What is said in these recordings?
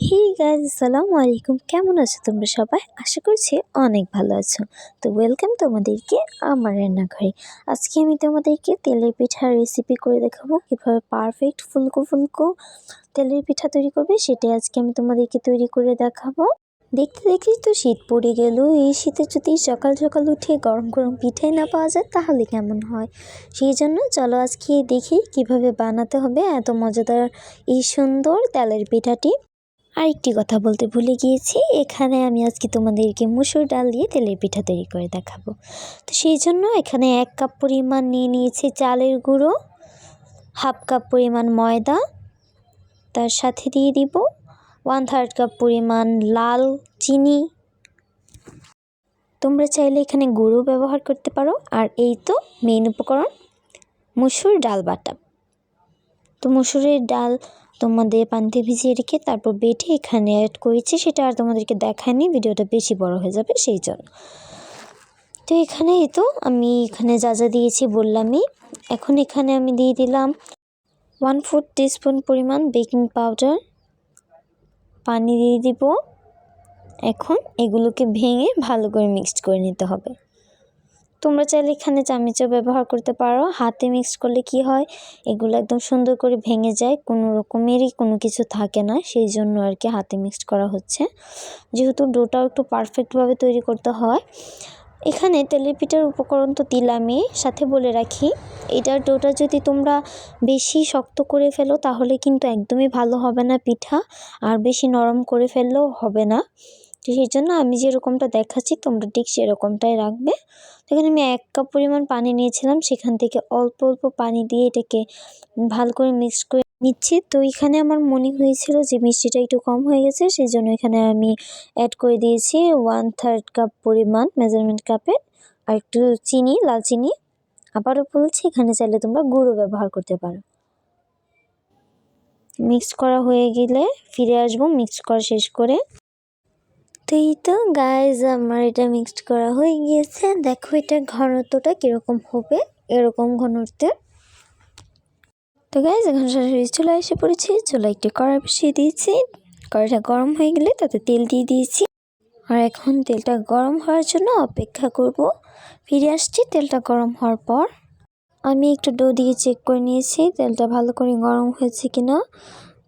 Hey guys আসসালামু আলাইকুম। কেমন আছো তোমরা সবাই? আশা করছি অনেক ভালো আছো। তো ওয়েলকাম তোমাদেরকে আমার রান্নাঘরে। আজকে আমি তোমাদেরকে তেলের পিঠার রেসিপি করে দেখাবো। কীভাবে পারফেক্ট ফুলকো ফুলকো তেলের পিঠা তৈরি করবে সেটাই আজকে আমি তোমাদেরকে তৈরি করে দেখাবো। দেখতে দেখি তো শীত পড়ে গেল। এই শীতে যদি সকাল সকাল উঠে গরম গরম পিঠাই না পাওয়া যায়, তাহলে কেমন হয়? সেই জন্য চলো আজকে দেখি কীভাবে বানাতে হবে এত মজাদার এই সুন্দর তেলের পিঠাটি। আরেকটি কথা বলতে ভুলে গিয়েছি। এখানে আমি আজকে তোমাদেরকে মুসুর ডাল দিয়ে তেলের পিঠা তৈরি করে দেখাবো। তো সেই জন্য এখানে এক কাপ পরিমাণ নিয়ে নিয়েছি চালের গুঁড়ো, হাফ কাপ পরিমাণ ময়দা, তার সাথে দিয়ে দিব ওয়ান থার্ড কাপ পরিমাণ লাল চিনি। তোমরা চাইলে এখানে গুঁড়ো ব্যবহার করতে পারো। আর এই তো মেইন উপকরণ, মুসুর ডাল বাটা। তো মুসুরের ডাল তোমাদের পানিতে ভিজিয়ে রেখে তারপর বেটে এখানে অ্যাড করেছি, সেটা আর তোমাদেরকে দেখায়নি, ভিডিওটা বেশি বড় হয়ে যাবে সেই জন্য। তো এখানে এই তো, আমি এখানে যা যা দিয়েছি বললামই। এখন এখানে আমি দিয়ে দিলাম ওয়ান ফোর টিস্পুন পরিমাণ বেকিং পাউডার পানি দিয়ে দিব। এখন এগুলোকে ভেঙে ভালো করে মিক্সড করে নিতে হবে। তোমরা চাইলে এখানে চামিচও ব্যবহার করতে পারো। হাতে মিক্স করলে কি হয়? এগুলো একদম সুন্দর করে ভেঙে যায়। কোনো রকমেরই কোনো কিছু থাকে না। সেই জন্য আর কি হাতে মিক্সড করা হচ্ছে। যেহেতু ডোটাও একটু পারফেক্টভাবে তৈরি করতে হয়। এখানে তেলের পিঠার উপকরণ তো দিলামই। সাথে বলে রাখি, এটার ডোটা যদি তোমরা বেশি শক্ত করে ফেলো, তাহলে কিন্তু একদমই ভালো হবে না পিঠা। আর বেশি নরম করে ফেললেও হবে না। তো সেই জন্য আমি যেরকমটা দেখাচ্ছি তোমরা ঠিক সেরকমটাই রাখবে। তো এখানে আমি এক কাপ পরিমাণ পানি নিয়েছিলাম, সেখান থেকে অল্প অল্প পানি দিয়ে এটাকে ভালো করে মিক্স করে নিচ্ছি। তো এখানে আমার মনে হয়েছিল যে মিষ্টিটা একটু কম হয়ে গেছে, সেই জন্য এখানে আমি অ্যাড করে দিয়েছি ওয়ান থার্ড কাপ পরিমাণ মেজারমেন্ট কাপে আর একটু চিনি, লাল চিনি। আবারও বলছি, এখানে চাইলে তোমরা গুঁড়ো ব্যবহার করতে পারো। মিক্স করা হয়ে গেলে ফিরে আসব মিক্স করা শেষ করে। তো এই তো গাইজ আমার এটা মিক্সড করা হয়ে গিয়েছে। দেখো এটা ঘনত্বটা কীরকম হবে, এরকম ঘনত্বের তো গাইজ এখন সরাসরি চুলা এসে পড়েছি। চুলা একটু কড়া বসিয়ে দিয়েছি। কড়াইটা গরম হয়ে গেলে তাতে তেল দিয়ে দিয়েছি। আর এখন তেলটা গরম হওয়ার জন্য অপেক্ষা করব। ফিরে আসছি তেলটা গরম হওয়ার পর। আমি একটু ডো দিয়ে চেক করে নিয়েছি, তেলটা ভালো করে গরম হয়েছে কিনা।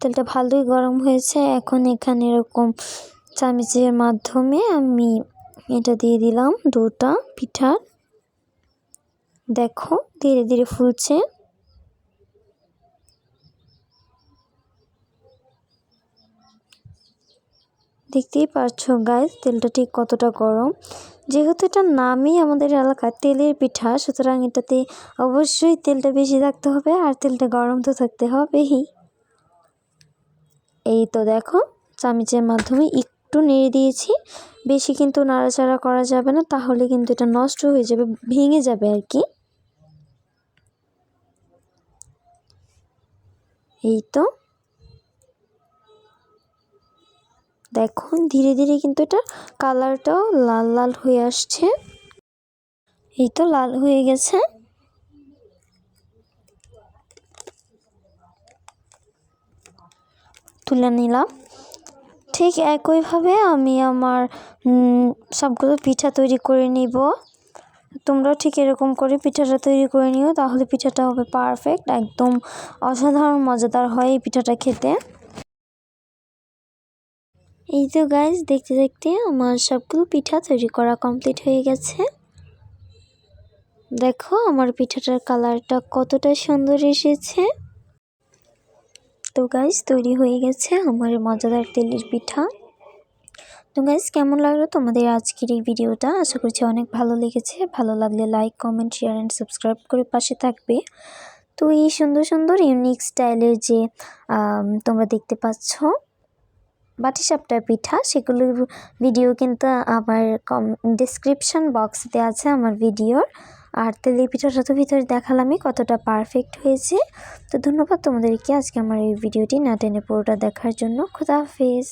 তেলটা ভালোই গরম হয়েছে। এখন এখানে এরকম চামিচের মাধ্যমে আমি এটা দিয়ে দিলাম দুটা পিঠার। দেখো, ধীরে ধীরে ফুলছে। দেখতেই পাচ্ছ গাইজ তেলটা ঠিক কতটা গরম। যেহেতু এটা নামই আমাদের এলাকায় তেলের পিঠা, সুতরাং এটাতে অবশ্যই তেলটা বেশি থাকতে হবে আর তেলটা গরম তো থাকতে হবেই। এই তো দেখো, চামিচের মাধ্যমে একটু নেড়ে দিয়েছি। বেশি কিন্তু নাড়াচাড়া করা যাবে না, তাহলে কিন্তু এটা নষ্ট হয়ে যাবে, ভেঙে যাবে আর কি। এই তো। দেখুন, ধীরে ধীরে কিন্তু এটা কালারটাও লাল লাল হয়ে আসছে। এই তো লাল হয়ে গেছে। তুলে নিলাম। ঠিক একইভাবে আমি আমার সবগুলো পিঠা তৈরি করে নিব। তোমরাও ঠিক এরকম করে পিঠাটা তৈরি করে নিও, তাহলে পিঠাটা হবে পারফেক্ট একদম অসাধারণ, মজাদার হয় এই পিঠাটা খেতে। এই তো গাইজ দেখতে দেখতে আমার সবগুলো পিঠা তৈরি করা কমপ্লিট হয়ে গেছে। দেখো আমার পিঠাটার কালারটা কতটা সুন্দর এসেছে। তো গাইজ তৈরি হয়ে গেছে আমার মজাদার তেলের পিঠা। তো গাইজ কেমন লাগল তোমাদের আজকের এই ভিডিওটা? আশা করছি অনেক ভালো লেগেছে। ভালো লাগলে like comment share and subscribe করে পাশে থাকবে। তো এই সুন্দর সুন্দর ইউনিক স্টাইলের যে তোমরা দেখতে পাচ্ছ বাটিসাপটার পিঠা, সেগুলোর ভিডিও কিন্তু আমার কম ডিসক্রিপশান বক্সতে আছে আমার ভিডিওর আর তেলের পিঠাটা তো ভিতরে দেখালামই কতটা পারফেক্ট হয়েছে। তো ধন্যবাদ তোমাদেরকে আজকে আমার এই ভিডিওটি না টেনে পুরোটা দেখার জন্য। খুদা হাফেজ।